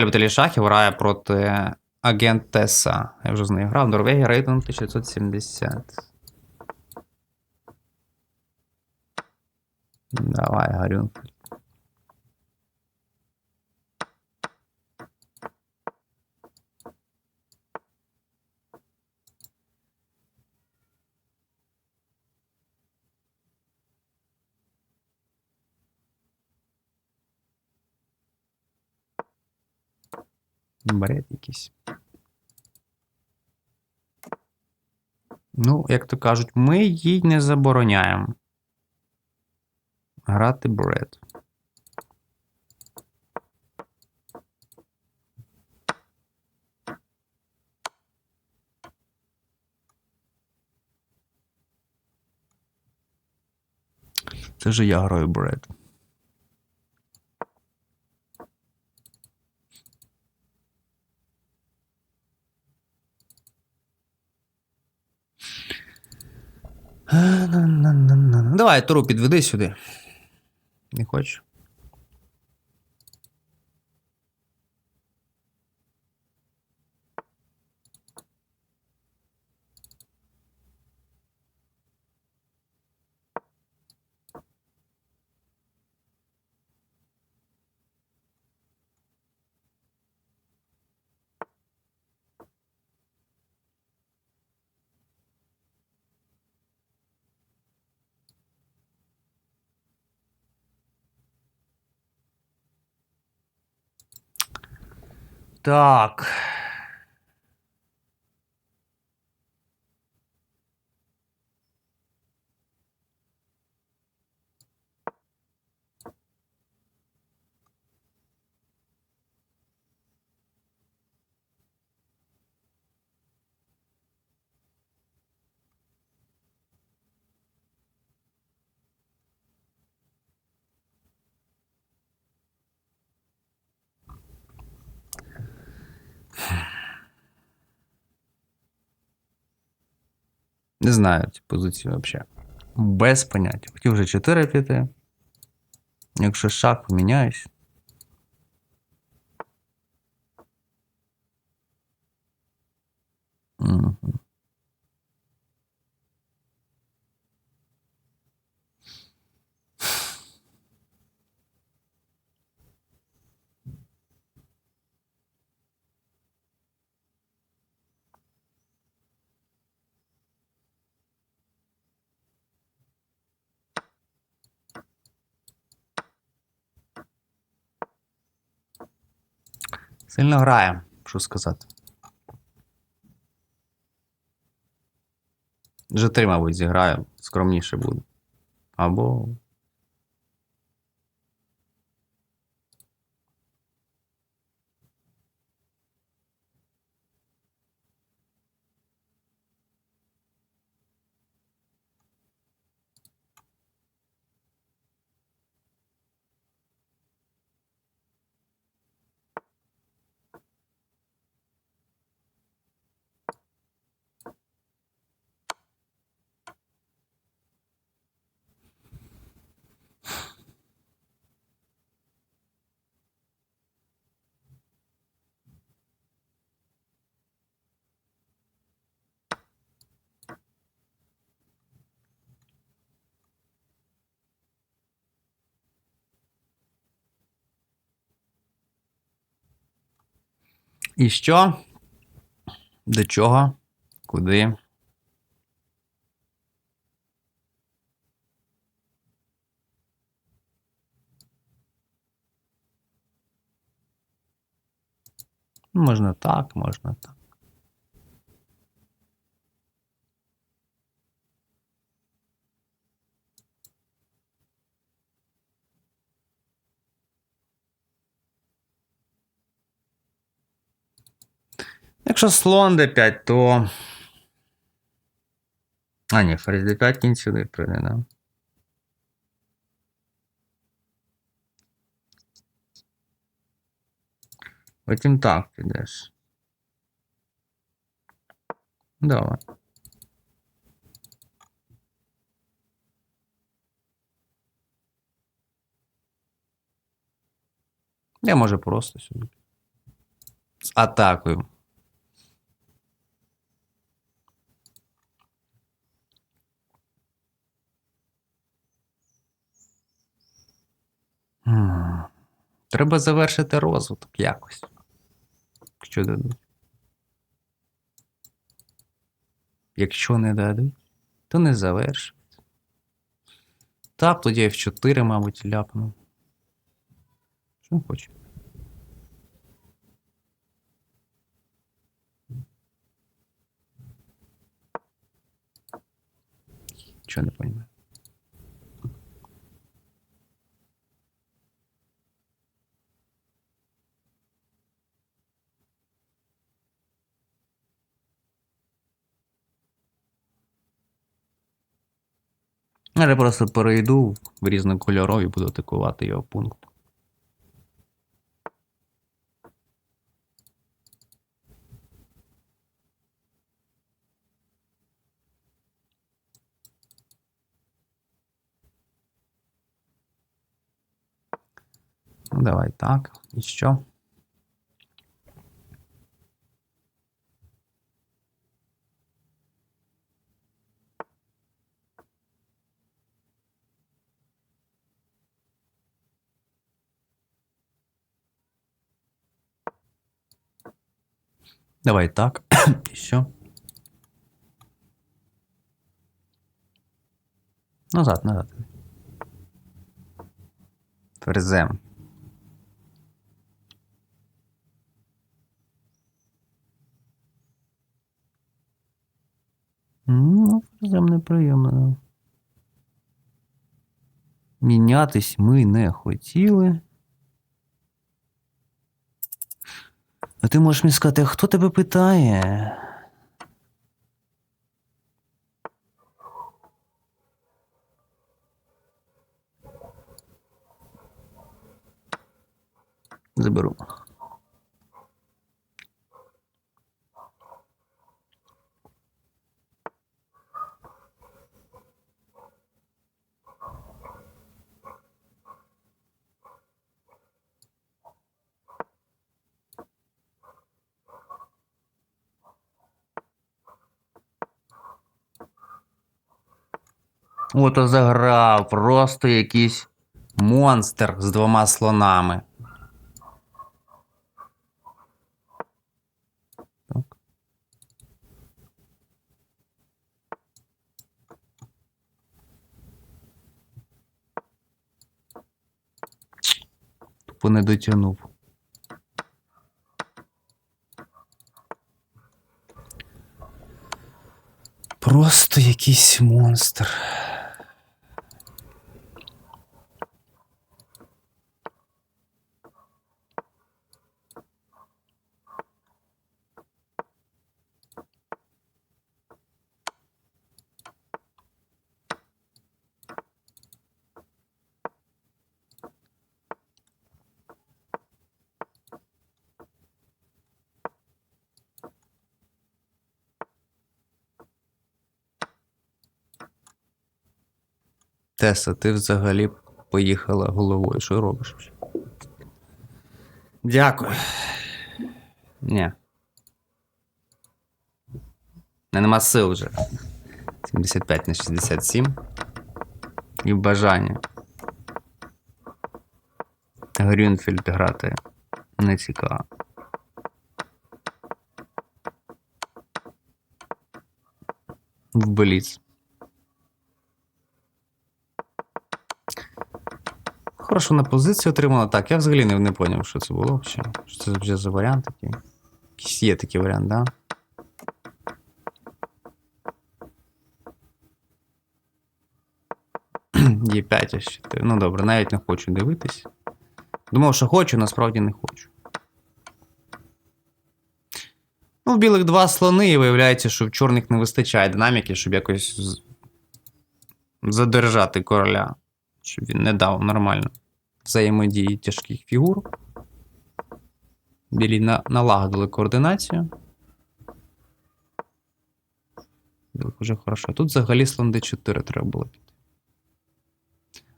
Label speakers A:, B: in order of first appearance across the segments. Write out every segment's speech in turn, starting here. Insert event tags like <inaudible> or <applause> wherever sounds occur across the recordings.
A: Любителі шахів грає проти Агентеса. Я вже з нею грав. Норвегія рейтинг 1970. Давай, Гарюнфельд. Бред якийсь. Ну, як то кажуть, ми їй не забороняємо. Грати бред. Це ж я граю бред. Давай, Туру, підведи сюди. Не хочеш? Так. Не знаю ці позиції взагалі. Без поняття. Хотів вже 4 піти. Якщо шаг поміняюсь. Мгм. Сильно грає, що сказати. Вже три, мабуть, зіграю, скромніше буде. Або. І що? До чого? Куди? Можна так, можна так. Якщо слон d5, то. А, ні, ферзь d5 кінь сюди прийде, да? Потім так підеш. Давай. Я може просто сюди. з атакою. Треба завершити розвиток якось. Що дадуть? Якщо не дадуть, то не завершить. Так, тоді F4, мабуть, ляпну. Що хоче. Чого не понимаю. Я просто перейду в різнокольорові, буду атакувати його пункт. Ну, давай так. І що? Давай так. <coughs> І що? Назад, назад. Ферзем. Ну, ферзем неприємно. Мінятись ми не хотіли. А ти можеш мені сказати, хто тебе питає? Заберу. Ото заграв, просто якийсь монстр з двома слонами. Тупо не дотягнув. Просто якийсь монстр. Теса, ти взагалі поїхала головою. Що робиш? Дякую. Ні. Не нема сил вже. 75 на 67. І бажання. Грюнфельд грати. Не цікаво. В Бліц. Хорошо на позицію отримала. Так, я взагалі не, не поняв, що це було взагалі. Що це вже за варіант такий? Якийсь є такий варіант, да? Є 5 аж 4. Ну добре, навіть не хочу дивитись. Думав, що хочу, насправді не хочу. Ну, в білих два слони, і виявляється, що в чорних не вистачає динаміки, щоб якось задержати короля. Щоб він не дав нормально взаємодії тяжких фігур. Білі на, налагодили координацію. Білих уже хорошо. Тут взагалі слон d4 треба було піти.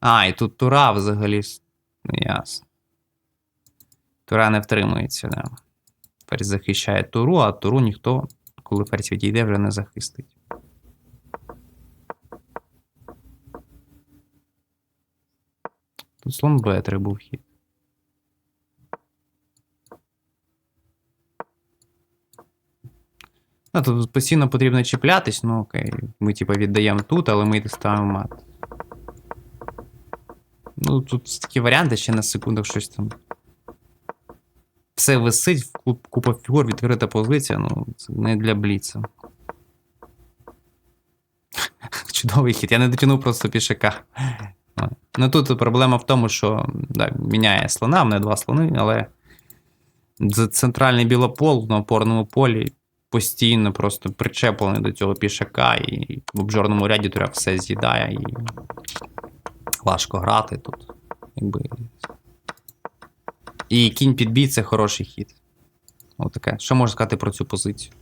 A: А, і тут тура взагалі. Ну, ясно. Тура не втримується, да. Ферзь захищає туру, а туру ніхто, коли ферзь відійде, вже не захистить. Тут слон Б3 був хід. Ну, тут постійно потрібно чіплятись, ну окей. Ми типа віддаємо тут, але ми ставимо мат. Ну, тут такі варіанти ще на секундах щось там. Все висить, купа фігур, відкрита позиція, ну, це не для бліца. <laughs> Чудовий хід. Я не дотягнув просто пішака. Ну тут проблема в тому, що да, міняє слона, в мене два слони, але центральний білопол на опорному полі постійно просто причеплений до цього пішака, і в обжорному ряді туря все з'їдає, і важко грати тут. Якби. І кінь під бій це хороший хід. Отаке. Що можна сказати про цю позицію?